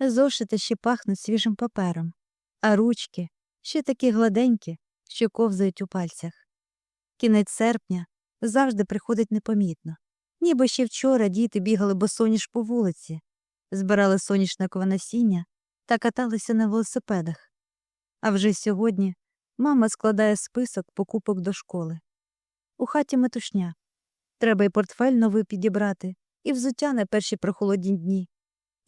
Зошити ще пахнуть свіжим папером, а ручки ще такі гладенькі, що ковзають у пальцях. Кінець серпня завжди приходить непомітно. Ніби ще вчора діти бігали босоніж по вулиці, збирали соняшникове насіння та каталися на велосипедах. А вже сьогодні мама складає список покупок до школи. У хаті метушня. Треба і портфель новий підібрати, і взуття на перші прохолодні дні,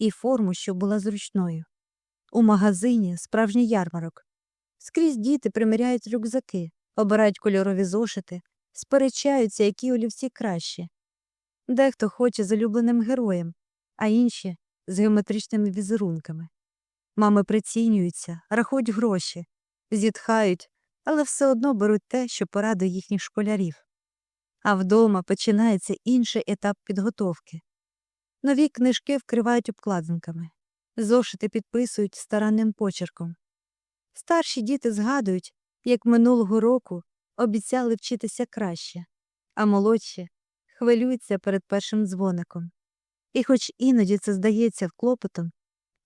і форму, щоб була зручною. У магазині справжній ярмарок. Скрізь діти приміряють рюкзаки, обирають кольорові зошити, сперечаються, які олівці кращі. Дехто хоче з улюбленим героєм, а інші з геометричними візерунками. Мами прицінюються, рахують гроші, зітхають, але все одно беруть те, що порадує їхніх школярів. А вдома починається інший етап підготовки. Нові книжки вкривають обкладинками, зошити підписують старанним почерком. Старші діти згадують, як минулого року обіцяли вчитися краще, а молодші хвилюються перед першим дзвоником. І хоч іноді це здається клопотом,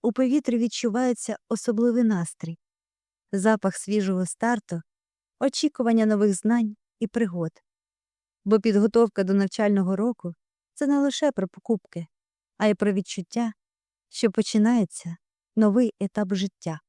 у повітрі відчувається особливий настрій, запах свіжого старту, очікування нових знань і пригод. Бо підготовка до навчального року це не лише про покупки, а й про відчуття, що починається новий етап життя.